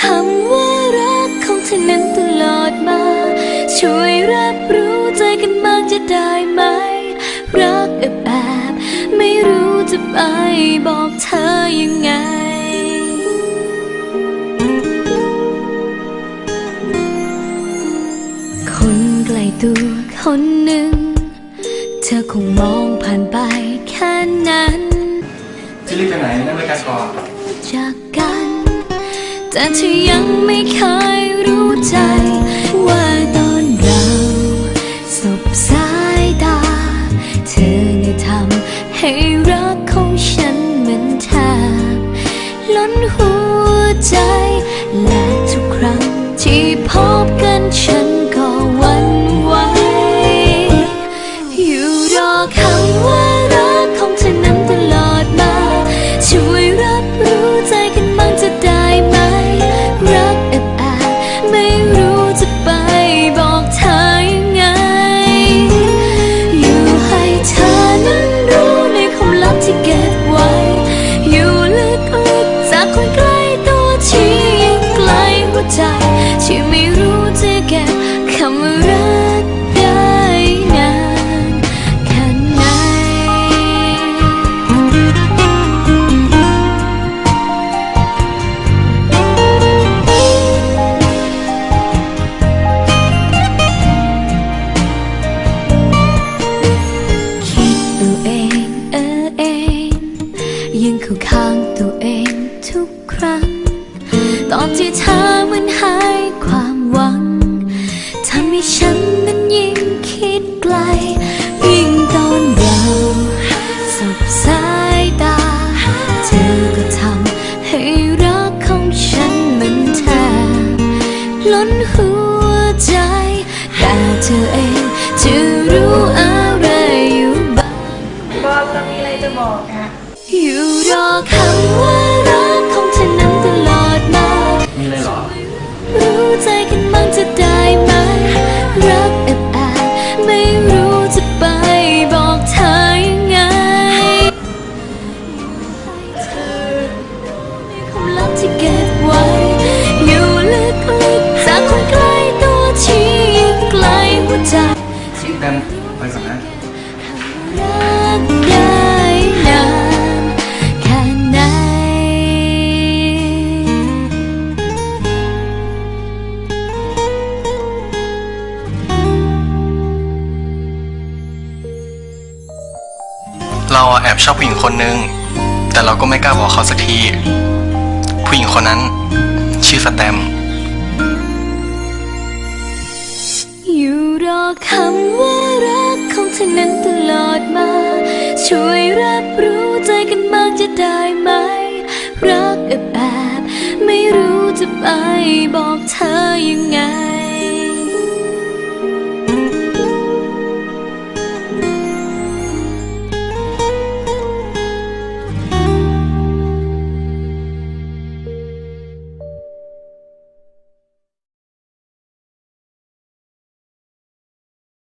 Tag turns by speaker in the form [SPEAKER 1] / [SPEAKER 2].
[SPEAKER 1] คำว่ารักของเธอนั้นตลอดมา ช่วยรับรู้ใจกันบ้างจะได้ไหม รักแบแอบไม่รู้จะไปบอกเธอยังไงคนใกล้ตัวคนหนึ่ง เธอคงมองผ่านไปแค่นั้น
[SPEAKER 2] จะรีบไปไหนนั่งรายการก่อน
[SPEAKER 1] จากกัน แต่เธอยังไม่เคยรู้ใจ ว่าตอนเราสบสายตา เธอได้ทำให้รักของฉันเหมือนแทบล้นหัวใจ ยังเข้าข้างตัวเองทุกครั้ง ตอนที่เธอมันหายความหวังทำให้ฉันนั้นยิ่งคิดไกล ยิ่งตอนเราสบสายตา เธอก็ทำให้รักของฉันมันแทบล้นหัวใจ แต่เธอ เราแอบ
[SPEAKER 2] ชอบผู้หญิงคนนึง แต่เราก็ไม่กล้าบอกเขาสักที ผู้หญิงคนนั้น ชื่อสแตม
[SPEAKER 1] อยู่รอคำว่ารักของเธอนั้นตลอดมา ช่วยรับรู้ใจกันบ้างจะได้ไหม รักแอบแอบไม่รู้จะไปบอกเธอยังไง